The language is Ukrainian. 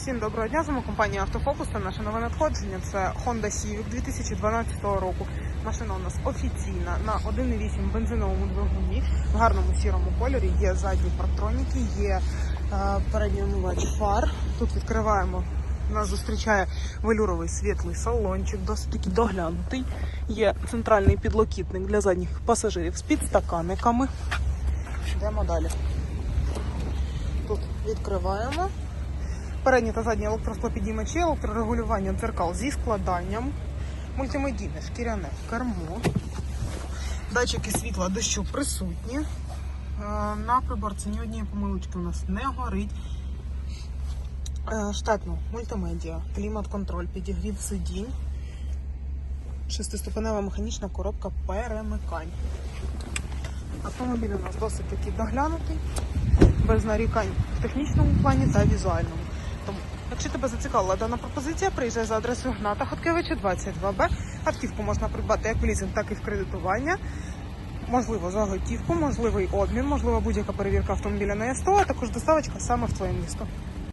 Всім доброго дня, з вами компанія Автофокус та наше нове надходження. Це Honda Civic 2012 року. Машина у нас офіційна на 1,8 бензиновому двигуні в гарному сірому кольорі. Є задні партроніки, є е, передній омивач фар. Тут відкриваємо. Нас зустрічає велюровий світлий салончик, досить таки доглянутий. Є центральний підлокітник для задніх пасажирів з підстаканниками. Йдемо далі. Тут відкриваємо. Передні та задні електросклопідіймачі, електрорегулювання дзеркал зі складанням, мультимедійне шкіряне кермо, датчики світла дощу присутні. Е, На приборці ні однієї помилочки у нас не горить. Е, Штатно мультимедіа, клімат-контроль, підігрів сидінь, шестиступенева механічна коробка перемикань. Автомобіль у нас досить таки доглянутий, без нарікань в технічному плані та візуальному. Якщо тебе зацікавила дана пропозиція, приїжджай за адресою Гната Хоткевича 22Б. Автівку можна придбати як в лізинг, так і в кредитування. Можливо, за готівку, можливий обмін, можливо, будь-яка перевірка автомобіля на СТО, а також доставочка саме в твоє місто.